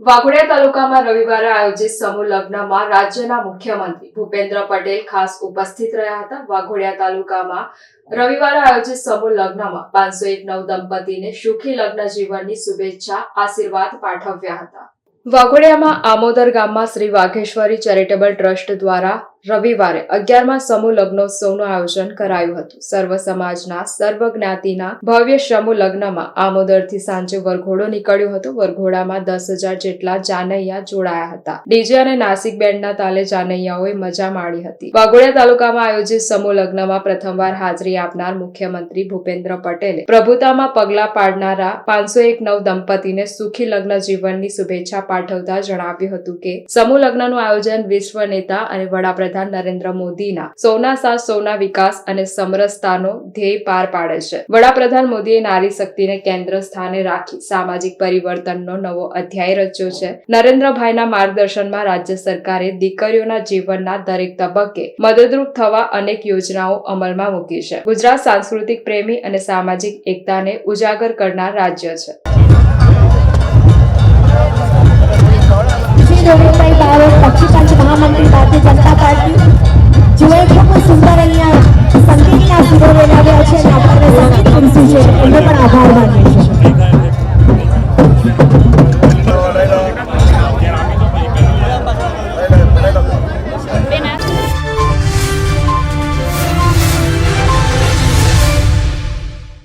વાઘોડિયા તાલુકામાં રવિવારે આયોજિત સમૂહ લગ્નમાં રાજ્યના મુખ્યમંત્રી ભૂપેન્દ્ર પટેલ ખાસ ઉપસ્થિત રહ્યા હતા. વાઘોડિયા તાલુકામાં રવિવારે આયોજિત સમૂહ લગ્નમાં પાંચસો એક નવ દંપતીને સુખી લગ્ન જીવનની શુભેચ્છા, આશીર્વાદ પાઠવ્યા હતા. વાઘોડિયામાં આમોદર ગામમાં શ્રી વાઘેશ્વરી ચેરિટેબલ ટ્રસ્ટ દ્વારા રવિવારે અગિયારમાં સમૂહ લગ્નોત્સવનું આયોજન કરાયું હતું. સર્વ સમાજના, સર્વ જ્ઞાતિના, ભવ્ય સમૂહ લગ્નમાં આમોદરથી સાંજે વરઘોડો નીકળ્યો હતો. વરઘોડામાં દસ હજાર જેટલા જાનૈયા જોડાયા હતા. ડીજે અને નાસિક બેન્ડના તાલે જાનૈયાઓએ મજા માણી હતી. વાઘોડિયા તાલુકામાં આયોજિત સમૂહ લગ્નમાં પ્રથમવાર હાજરી આપનાર મુખ્યમંત્રી ભૂપેન્દ્ર પટેલે પ્રભુતામાં પગલા પાડનારા પાંચસો એક નવ દંપતીને સુખી લગ્ન જીવનની શુભેચ્છા પાઠવતા જણાવ્યું હતું કે, સમૂહ લગ્નનું આયોજન વિશ્વ નેતા અને વડાપ્રધાન નરેન્દ્ર મોદીના સૌના સાથ, સૌના વિકાસ અને સમરસતાનો ધ્યેય પાર પાડે છે. વડાપ્રધાન મોદીએ નારી શક્તિને કેન્દ્ર સ્થાને રાખી સામાજિક પરિવર્તનનો નવો અધ્યાય રચ્યો છે. નરેન્દ્રભાઈના માર્ગદર્શનમાં રાજ્ય સરકારે દીકરીઓના જીવનના દરેક તબક્કે મદદરૂપ થવા અનેક યોજનાઓ અમલમાં મૂકી છે. ગુજરાત સાંસ્કૃતિક પ્રેમી અને સામાજિક એકતાને ઉજાગર કરનાર રાજ્ય છે.